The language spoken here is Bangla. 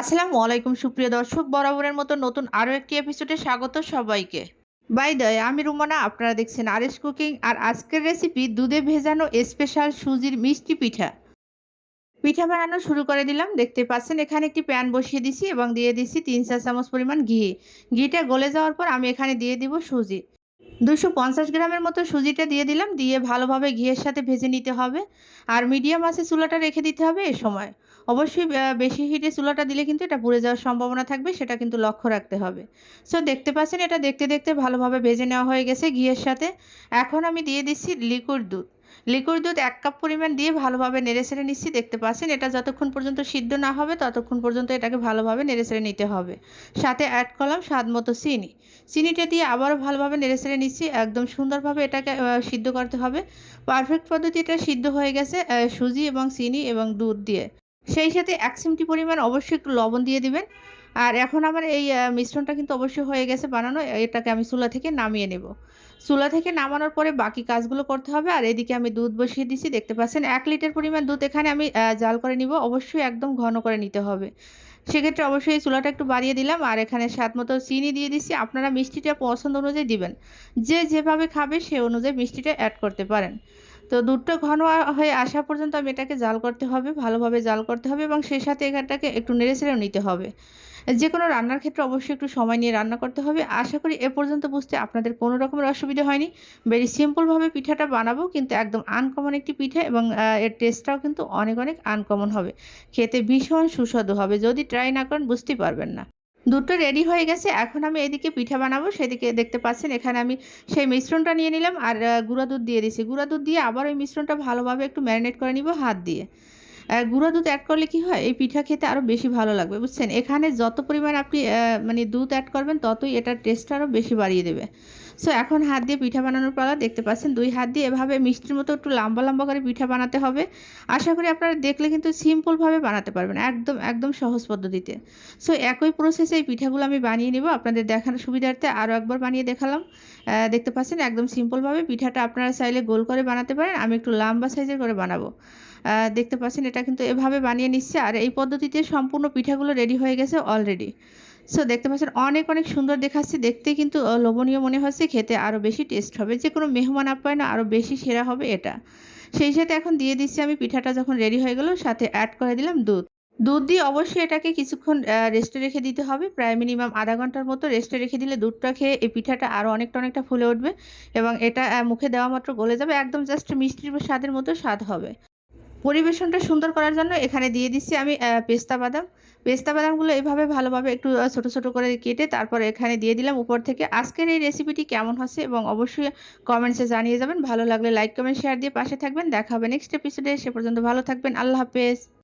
আসসালামু আলাইকুম, সুপ্রিয় দর্শক। বরাবরের মতো নতুন আরও একটি এপিসোডে স্বাগত সবাইকে। বাই দয় আমি রুমানা, আপনারা দেখছেন আর এস কুকিং, আর আজকের রেসিপি দুধে ভেজানো স্পেশাল সুজির মিষ্টি পিঠা। পিঠা বানানো শুরু করে দিলাম। দেখতে পাচ্ছেন, এখানে একটি প্যান বসিয়ে দিছি এবং দিয়ে দিছি তিন চার চামচ পরিমাণ ঘি। ঘিটা গলে যাওয়ার পর আমি এখানে দিয়ে দিব সুজি। দুশো পঞ্চাশ গ্রামের মতো সুজিটা দিয়ে দিলাম। দিয়ে ভালোভাবে ঘিয়ের সাথে ভেজে নিতে হবে। আর মিডিয়াম আছে চুলাটা রেখে দিতে হবে এ সময়। অবশ্যই বেশি হিটে চুলাটা দিলে কিন্তু এটা পুড়ে যাওয়ার সম্ভাবনা থাকবে, সেটা কিন্তু লক্ষ্য রাখতে হবে। সো দেখতে পাচ্ছেন, এটা দেখতে দেখতে ভালোভাবে ভেজে নেওয়া হয়ে গেছে ঘিয়ের সাথে। এখন আমি দিয়ে দিচ্ছি লিকুইড দুধ। লিকুইড দুধ এক কাপ পরিমাণ দিয়ে ভালোভাবে নেড়ে ছেড়ে নিচ্ছি, দেখতে পাচ্ছেন, এটা যতক্ষণ পর্যন্ত সিদ্ধ না হবে, ততক্ষণ পর্যন্ত এটাকে ভালোভাবে নেড়ে ছেড়ে নিতে হবে। সাথে অ্যাড করলাম স্বাদ মতো চিনি। চিনিটা দিয়ে আবারও ভালোভাবে নেড়ে ছেড়ে নিচ্ছি, একদম সুন্দরভাবে এটাকে সিদ্ধ করতে হবে। পারফেক্ট পদ্ধতি এটা সিদ্ধ হয়ে গেছে সুজি এবং চিনি এবং দুধ দিয়ে। সেই সাথে এক চিমটি পরিমাণ অবশ্যই একটু লবণ দিয়ে দিবেন। আর এখন আমার এই মিশ্রণটা কিন্তু অবশ্যই হয়ে গেছে বানানো। এটাকে আমি চুলা থেকে নামিয়ে নেব। চুলা থেকে নামানোর পরে বাকি কাজগুলো করতে হবে। আর এদিকে আমি দুধ বসিয়ে দিচ্ছি দেখতে পাচ্ছেন, এক লিটার পরিমাণ দুধ এখানে আমি জাল করে নিব। অবশ্যই একদম ঘন করে নিতে হবে। সেক্ষেত্রে অবশ্যই চুলাটা একটু বাড়িয়ে দিলাম। আর এখানে স্বাদ মতো চিনি দিয়ে দিচ্ছি আপনারা মিষ্টিটা পছন্দ অনুযায়ী দিবেন। যে যেভাবে খাবে সে অনুযায়ী মিষ্টিটা অ্যাড করতে পারেন। তো দুধটা ঘন হয়ে আসা পর্যন্ত আমি এটাকে জাল করতে হবে, ভালোভাবে জাল করতে হবে এবং সেই সাথে এখানটাকে একটু নেড়ে ছেড়েও নিতে হবে। যে কোনো রান্নার ক্ষেত্রে অবশ্যই একটু সময় নিয়ে রান্না করতে হবে। আশা করি এ পর্যন্ত বুঝতে আপনাদের কোনো রকমের অসুবিধা হয়নি। ভেরি সিম্পলভাবে পিঠাটা বানাবো কিন্তু একদম আনকমন একটি পিঠা এবং এর টেস্টটাও কিন্তু অনেক অনেক আনকমন হবে। খেতে ভীষণ সুস্বাদু হবে। যদি ট্রাই না করেন বুঝতেই পারবেন না। দুটো রেডি হয়ে গেছে, এখন আমি এদিকে পিঠা বানাবো, সেদিকে দেখতে পাচ্ছেন এখানে আমি সেই মিশ্রণটা নিয়ে নিলাম আর গুঁড়া দুধ দিয়ে দিছি। গুঁড়া দুধ দিয়ে আবার ওই মিশ্রণটা ভালোভাবে একটু ম্যারিনেট করে নিব হাত দিয়ে। গুঁড়া দুধ অ্যাড করলে কি হয়? এই পিঠা খেতে আরও বেশি ভালো লাগবে, বুঝছেন? এখানে যত পরিমাণ আপনি মানে দুধ অ্যাড করবেন, ততই এটার টেস্ট আরও বেশি বাড়িয়ে দেবে। সো এখন হাত দিয়ে পিঠা বানানোর পালা দেখতে পাচ্ছেন। দুই হাত দিয়ে এভাবে মিষ্টির মতো একটু লম্বা লম্বা করে পিঠা বানাতে হবে। আশা করি আপনারা দেখলে কিন্তু সিম্পলভাবে বানাতে পারবেন, একদম একদম সহজ পদ্ধতিতে। সো একই প্রসেসে এই পিঠাগুলো আমি বানিয়ে নিব। আপনাদের দেখানোর সুবিধার্থে আরও একবার বানিয়ে দেখালাম। দেখতে পাচ্ছেন একদম সিম্পলভাবে পিঠাটা আপনারা চাইলে গোল করে বানাতে পারেন। আমি একটু লম্বা সাইজের করে বানাবো। দেখতে পাচ্ছেন এটা কিন্তু এভাবে বানিয়ে নিচ্ছে। আর এই পদ্ধতিতে সম্পূর্ণ পিঠাগুলো রেডি হয়ে গেছে অলরেডি সো দেখতে পাচ্ছেন, অনেক অনেক সুন্দর দেখাচ্ছে। দেখতে কিন্তু লোভনীয় মনে হচ্ছে, খেতে আরও বেশি টেস্ট হবে। যে কোনো মেহমান আপ্যায়ন আরও বেশি সেরা হবে এটা। সেই সাথে এখন দিয়ে দিচ্ছি আমি পিঠাটা যখন রেডি হয়ে গেল, সাথে অ্যাড করে দিলাম দুধ। দুধ দিয়ে অবশ্যই এটাকে কিছুক্ষণ রেস্টে রেখে দিতে হবে। প্রায় মিনিমাম আধা ঘণ্টার মতো রেস্টে রেখে দিলে দুধটা খেয়ে এই পিঠাটা আরও অনেকটা অনেকটা ফুলে উঠবে এবং এটা মুখে দেওয়া মাত্র গলে যাবে। একদম জাস্ট মিষ্টির স্বাদের মতো স্বাদ হবে। পরিবেশনটা সুন্দর করার জন্য এখানে দিয়ে দিচ্ছি আমি পেস্তা বাদাম। পেস্তা বাদামগুলো এভাবে ভালোভাবে একটু ছোটো ছোট করে কেটে তারপর এখানে দিয়ে দিলাম উপর থেকে। আজকের এই রেসিপিটি কেমন হচ্ছে এবং অবশ্যই কমেন্টসে জানিয়ে যাবেন। ভালো লাগলে লাইক কমেন্ট শেয়ার দিয়ে পাশে থাকবেন। দেখা হবে নেক্সট এপিসোডে সে পর্যন্ত ভালো থাকবেন। আল্লাহ হাফেজ।